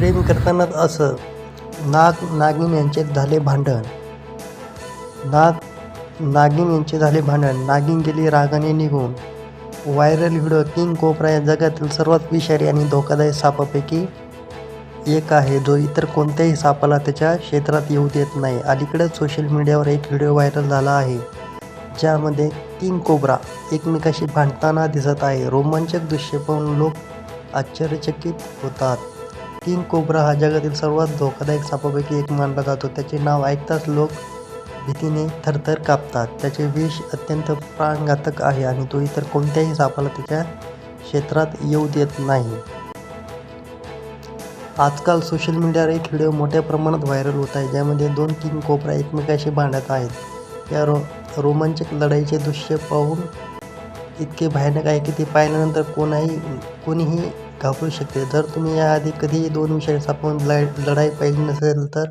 प्रेम करतानाच असं नाग नागिन यांचे झाले भांडण. नाग नागिन यांचे झाले भांडण. नागिन गेली रागाने निघून व्हायरल व्हिडिओ किंग कोबरा या जगातील सर्वात विषारी आणि धोकादायक सापापैकी एक आहे. जो इतर कोणत्याही सापाला त्याच्या क्षेत्रात येऊ देत नाही. अलीकडेच सोशल मीडियावर एक व्हिडिओ व्हायरल झाला आहे ज्यामध्ये किंग कोबरा एकमेकाशी भांडताना दिसत आहे. रोमांचक दृश्य पाहून लोक आश्चर्यचकित होतात. किंग कोब्रा हा जगातील सर्वात धोकादायक सापापैकी एक मानला जातो. त्याचे नाव ऐकताच लोक भीतीने थरथर कापतात. त्याचे विष अत्यंत प्राणघातक आहे आणि तो इतर कोणत्याही सापाला त्याच्या क्षेत्रात येऊ देत नाही. आजकाल सोशल मीडियावर एक व्हिडिओ मोठ्या प्रमाणात व्हायरल होत आहे ज्यामध्ये दोन किंग कोबरा एकमेकाशी भांडत आहेत. या रो रोमांचक लढाईचे दृश्य पाहून इतके भयानक आहे की ते पाहिल्यानंतर कोणाही कोणीही घाबरू शकते. जर तुम्ही याआधी कधीही दोन विषारी सापावरून लढाई लढाई पाहिली नसेल तर